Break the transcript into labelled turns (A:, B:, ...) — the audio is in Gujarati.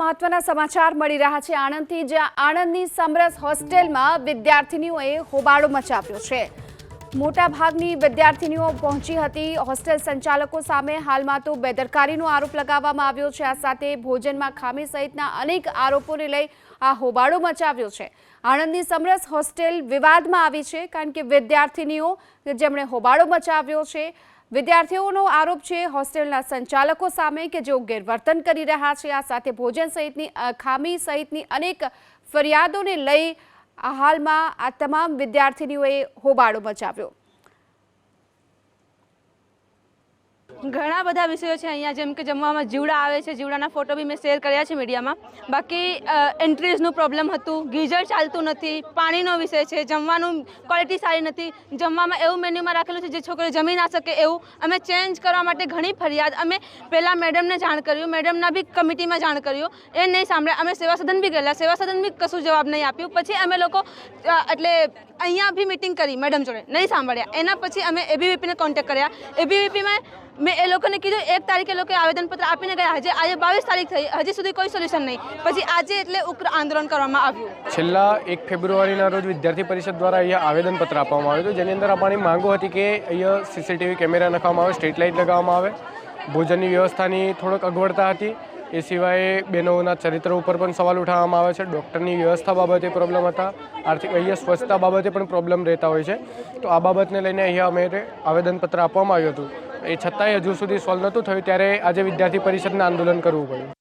A: મહત્વના સમાચાર મળી રહ્યા છે આણંદથી, જ્યાં આણંદની સમરસ હોસ્ટેલમાં વિદ્યાર્થીનીઓએ હોબાળો મચાવ્યો છે. મોટા ભાગની વિદ્યાર્થીનીઓ પહોંચી હતી. હોસ્ટેલ સંચાલકો સામે હાલમાં તો બેદરકારીનો આરોપ લગાવવામાં આવ્યો છે. આ સાથે ભોજનમાં ખામી સહિતના અનેક આરોપોને લઈ આ હોબાળો મચાવ્યો છે. આણંદની સમરસ હોસ્ટેલ વિવાદમાં આવી છે કારણ કે વિદ્યાર્થીનીઓ, જેમણે હોબાળો મચાવ્યો છે વિદ્યાર્થીઓનો આરોપ છે, હોસ્ટેલના સંચાલકો સામે કે જેઓ ગેરવર્તન કરી રહ્યા છે, આ સાથે ભોજન સહિતની ખામી સહિતની અનેક ફરિયાદોને લઈ હાલમાં આ તમામ વિદ્યાર્થીનીઓએ હોબાળો મચાવ્યો.
B: ઘણા બધા વિષયો છે અહીંયા, જેમ કે જમવામાં જીવડા આવે છે. જીવડાના ફોટો બી મેં શેર કર્યા છે મીડિયામાં બાકી એન્ટ્રીઝનું પ્રોબ્લેમ હતું, ગીઝર ચાલતું નથી, પાણીનો વિષય છે, જમવાનું ક્વોલિટી સારી નથી. જમવામાં એવું મેન્યુમાં રાખેલું છે, જે છોકરીઓ જમી ના શકે એવું. અમે ચેન્જ કરવા માટે ઘણી ફરિયાદ, અમે પહેલાં મેડમને જાણ કર્યું મેડમના બી કમિટીમાં જાણ કર્યું. એ નહીં સાંભળ્યા, અમે સેવા સદન બી ગયેલા સેવા સદન બી કશું જવાબ નહીં આપ્યું. પછી અમે લોકો એટલે અહીંયા બી મિટિંગ કરી મેડમ જોડે, નહીં સાંભળ્યા. એના પછી અમે એબીવીપીને કોન્ટેક્ટ કર્યા. એબીવીપીમાં મેં એ લોકોને કીધું, એક તારીખે લોકો આવેદનપત્ર આપીને ગયા. હજી આજે બાવીસ તારીખ થઈ, હજી સુધી કોઈ સોલ્યુશન નહીં. પછી આજે એટલે ઉગ્ર આંદોલન કરવામાં આવ્યું.
C: છેલ્લા એક ફેબ્રુઆરીના રોજ વિદ્યાર્થી પરિષદ દ્વારા અહીંયા આવેદનપત્ર આપવામાં આવ્યું હતું, જેની અંદર આપણી માંગો હતી કે અહીંયા સીસીટીવી કેમેરા નાખવામાં આવે, સ્ટ્રીટ લાઇટ લગાવવામાં આવે, ભોજનની વ્યવસ્થાની થોડોક અગવડતા હતી એ સિવાય બહેનોના ચરિત્ર ઉપર પણ સવાલ ઉઠાવવામાં આવે છે. ડૉક્ટરની વ્યવસ્થા બાબતે પ્રોબ્લેમ હતા. આર્થિક અહીંયા સ્વચ્છતા બાબતે પણ પ્રોબ્લેમ રહેતા હોય છે. તો આ બાબતને લઈને અહીંયા અમે આવેદનપત્ર આપવામાં આવ્યું હતું. એ છતાંય હજુ સુધી સોલ્વ નહોતું થયું. ત્યારે આજે વિદ્યાર્થી પરિષદને આંદોલન કરવું પડ્યું.